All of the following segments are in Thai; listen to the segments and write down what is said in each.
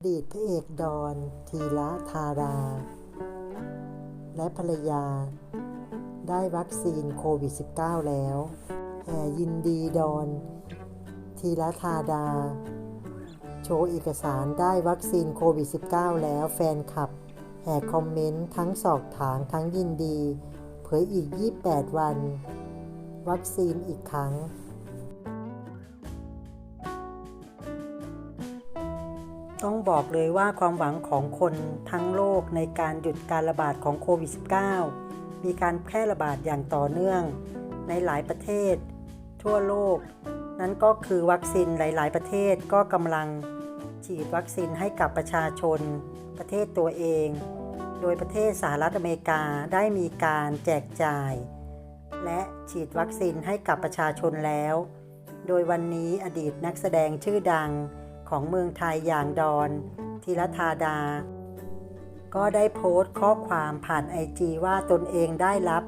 อดีตพระเอกดอนธีระธารา และภรรยา ได้วัคซีนโควิด -19 แล้วแห่ยินดีดอนธีระธาดา โชว์เอกสารได้วัคซีนโควิด -19 แล้วแฟนคลับ แห่คอมเมนต์ทั้งสอบถามทั้งยินดี เผยอีก 28 วัน วัคซีนอีกครั้ง ต้องบอกเลยว่าความหวังของคนทั้งโลกในการหยุดการระบาดของโควิด -19 มีการแพร่ระบาดอย่างต่อเนื่อง ในหลายประเทศ ทั่วโลก นั้นก็คือวัคซีนหลาย ๆ ประเทศก็กำลังฉีดวัคซีนให้กับประชาชน ประเทศตัวเอง โดยประเทศสหรัฐอเมริกาได้มีการแจกจ่าย และฉีดวัคซีนให้กับประชาชนแล้ว โดยวันนี้อดีตนักแสดงชื่อดัง ของเมืองไทยอย่างดอนธีรธาดา ก็ได้โพสต์ข้อความผ่านไอจีว่าตนเองได้รับ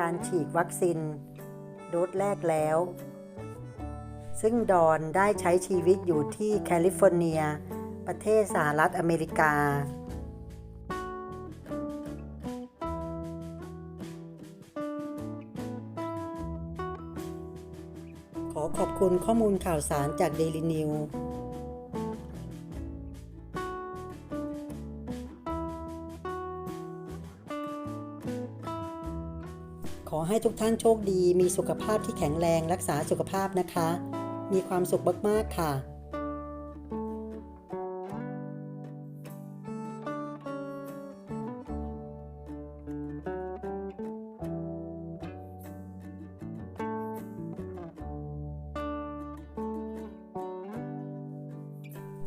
การฉีดวัคซีนโดสแรกแล้ว ซึ่งดอนได้ใช้ชีวิตอยู่ที่แคลิฟอร์เนีย ประเทศสหรัฐอเมริกาขอขอบคุณข้อมูลข่าวสารจาก Daily New ขอให้ทุกท่านโชคดี มีสุขภาพที่แข็งแรงรักษาสุขภาพนะคะ มีความสุขมากๆค่ะ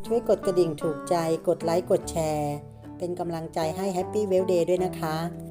ช่วยกดกระดิ่งถูกใจ กดไลค์ กดแชร์ เป็นกำลังใจให้ Happy w e l l Day ด้วยนะคะ